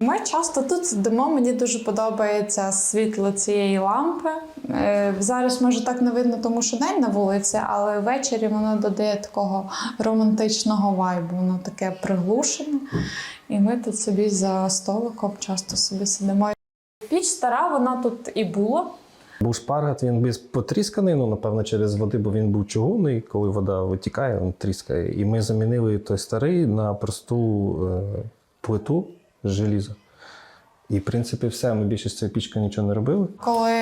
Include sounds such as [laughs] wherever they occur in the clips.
Ми часто тут сидимо. Мені дуже подобається світло цієї лампи. Е, Зараз може так не видно, тому що день на вулиці, але ввечері воно додає такого романтичного вайбу. Воно таке приглушене. І ми тут собі за столиком часто собі сидимо. Піч стара, вона тут і була. Був шпаргат, він без потрісканий, ну напевно, через води, бо він був чугунний. Коли вода витікає, він тріскає. І ми замінили той старий на просту е, плиту з желіза. І, в принципі, все. Ми більше з цією пічкою нічого не робили. Коли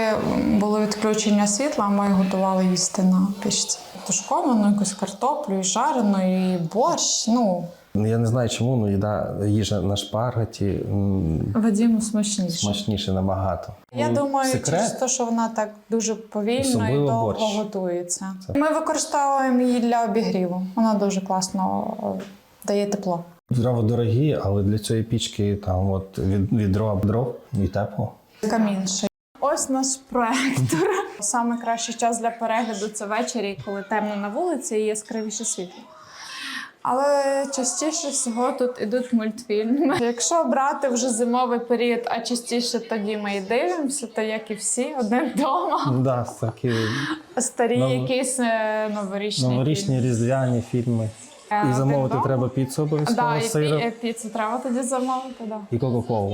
було відключення світла, ми готували їсти на пічці. Тушковану якусь картоплю, і жарену, і борщ. Ну, Ну, Я не знаю чому, але їда, їжа на шпаргаті Вадіму смачніше. смачніше набагато. Я Ну, думаю, секрет. через те, що вона так дуже повільно і довго борщ. готується. Ми використовуємо її для обігріву. Вона дуже класно е, дає тепло. Дрова дорогі, але для цієї пічки там от від, відро дров і тепло. Камінше. Ось наш проектор. [laughs] Саме кращий час для перегляду це ввечері, коли темно на вулиці і яскравіше світло. Але частіше всього тут ідуть мультфільми. [laughs] Якщо брати вже зимовий період, а частіше тоді ми і дивимося, то як і всі, один вдома. Да, такі Старі Нов- якісь е, новорічні. новорічні різдвяні фільми. Е, І замовити треба піцу обов'язково сиру пі- е, піцу треба тоді замовити, да. і кока-колу.